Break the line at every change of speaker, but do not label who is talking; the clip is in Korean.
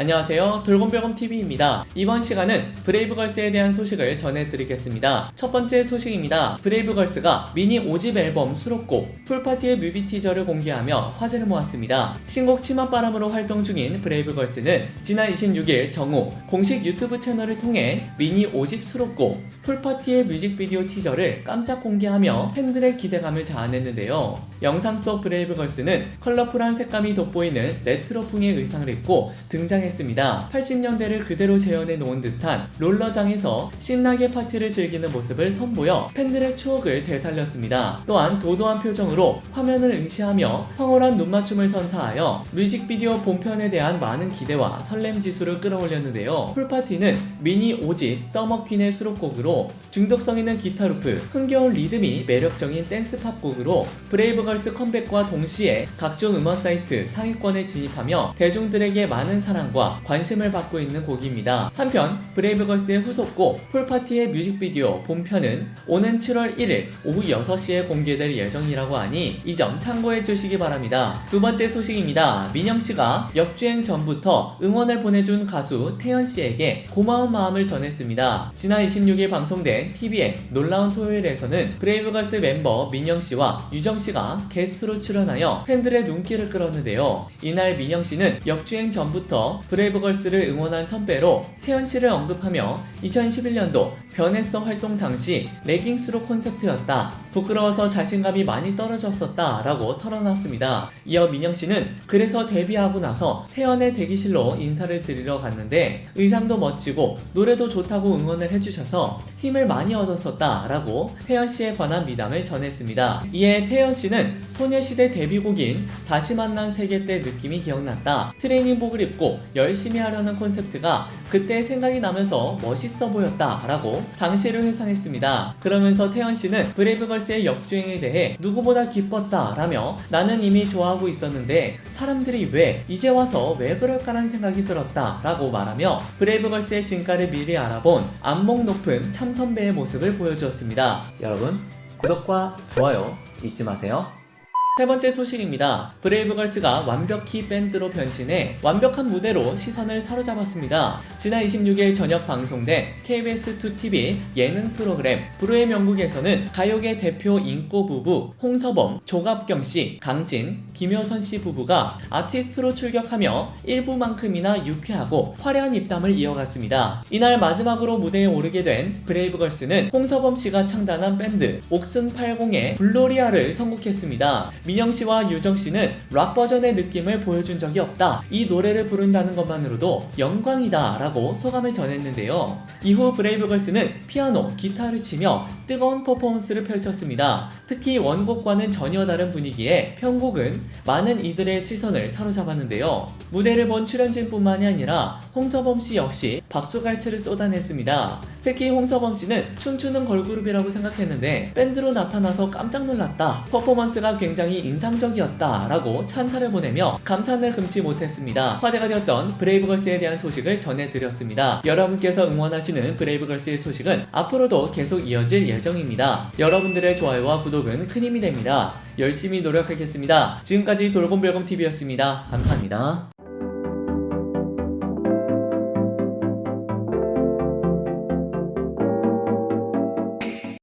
안녕하세요. 돌곰별곰TV입니다. 이번 시간은 브레이브걸스에 대한 소식을 전해드리겠습니다. 첫 번째 소식입니다. 브레이브걸스가 미니 5집 앨범 수록곡 풀파티의 뮤비 티저를 공개하며 화제를 모았습니다. 신곡 치맛바람으로 활동 중인 브레이브걸스는 지난 26일 정오 공식 유튜브 채널을 통해 미니 5집 수록곡 풀파티의 뮤직비디오 티저를 깜짝 공개하며 팬들의 기대감을 자아냈는데요. 영상 속 브레이브걸스는 컬러풀한 색감이 돋보이는 레트로풍의 의상을 입고 등장했습니다. 80년대를 그대로 재현해 놓은 듯한 롤러장에서 신나게 파티를 즐기는 모습을 선보여 팬들의 추억을 되살렸습니다. 또한 도도한 표정으로 화면을 응시하며 황홀한 눈맞춤을 선사하여 뮤직비디오 본편에 대한 많은 기대와 설렘 지수를 끌어올렸는데요. 풀파티는 미니 5집 서머퀸의 수록곡으로 중독성 있는 기타 루프, 흥겨운 리듬이 매력적인 댄스 팝곡으로 브레이브걸스 컴백과 동시에 각종 음원 사이트 상위권에 진입하며 대중들에게 많은 사랑과 관심을 받고 있는 곡입니다. 한편 브레이브걸스의 후속곡 풀파티의 뮤직비디오 본편은 오는 7월 1일 오후 6시에 공개될 예정이라고 하니 이 점 참고해 주시기 바랍니다. 두 번째 소식입니다. 민영 씨가 역주행 전부터 응원을 보내준 가수 태연 씨에게 고마운 마음을 전했습니다. 지난 26일 방송된 TV의 놀라운 토요일에서는 브레이브걸스 멤버 민영 씨와 유정 씨가 게스트로 출연하여 팬들의 눈길을 끌었는데요. 이날 민영 씨는 역주행 전부터 브레이브걸스를 응원한 선배로 태연 씨를 언급하며 2011년도 변했어 활동 당시 레깅스로 콘셉트였다. 부끄러워서 자신감이 많이 떨어졌었다. 라고 털어놨습니다. 이어 민영 씨는 그래서 데뷔하고 나서 태연의 대기실로 인사를 드리러 갔는데 의상도 멋지고 노래도 좋다고 응원을 해주셔서 힘을 많이 얻었었다. 라고 태연 씨에 관한 미담을 전했습니다. 이에 태연 씨는 소녀시대 데뷔곡인 다시 만난 세계 때 느낌이 기억났다. 트레이닝복을 입고 열심히 하려는 콘셉트가 그때 생각이 나면서 멋있어 보였다. 라고 당시를 회상했습니다. 그러면서 태연 씨는 브레이브걸 스의 역주행에 대해 누구보다 기뻤다. 라며 나는 이미 좋아하고 있었는데 사람들이 왜 이제 와서 왜 그럴까라는 생각이 들었다. 라고 말하며 브레이브걸스의 진가를 미리 알아본 안목 높은 참 선배의 모습을 보여주었습니다. 여러분 구독과 좋아요 잊지 마세요. 세 번째 소식입니다. 브레이브걸스가 완벽히 밴드로 변신해 완벽한 무대로 시선을 사로잡았습니다. 지난 26일 저녁 방송된 KBS2TV 예능 프로그램 불후의 명곡에서는 가요계 대표 인꼬 부부 홍서범, 조갑경 씨, 강진, 김효선 씨 부부가 아티스트로 출격하며 일부만큼이나 유쾌하고 화려한 입담을 이어갔습니다. 이날 마지막으로 무대에 오르게 된 브레이브걸스는 홍서범 씨가 창단한 밴드 옥슨80의 블로리아를 선곡했습니다. 민영 씨와 유정 씨는 락 버전의 느낌을 보여준 적이 없다. 이 노래를 부른다는 것만으로도 영광이다. 라고 소감을 전했는데요. 이후 브레이브걸스는 피아노, 기타를 치며 뜨거운 퍼포먼스를 펼쳤습니다. 특히 원곡과는 전혀 다른 분위기에 편곡은 많은 이들의 시선을 사로잡았는데요. 무대를 본 출연진뿐만이 아니라 홍서범 씨 역시 박수갈채를 쏟아냈습니다. 특히 홍서범 씨는 춤추는 걸그룹이라고 생각했는데 밴드로 나타나서 깜짝 놀랐다. 퍼포먼스가 굉장히 인상적이었다. 라고 찬사를 보내며 감탄을 금치 못했습니다. 화제가 되었던 브레이브걸스에 대한 소식을 전해드렸습니다. 여러분께서 응원하시는 브레이브걸스의 소식은 앞으로도 계속 이어질 예정입니다. 여러분들의 좋아요와 구독은 큰 힘이 됩니다. 열심히 노력하겠습니다. 지금까지 돌곰별곰TV였습니다. 감사합니다.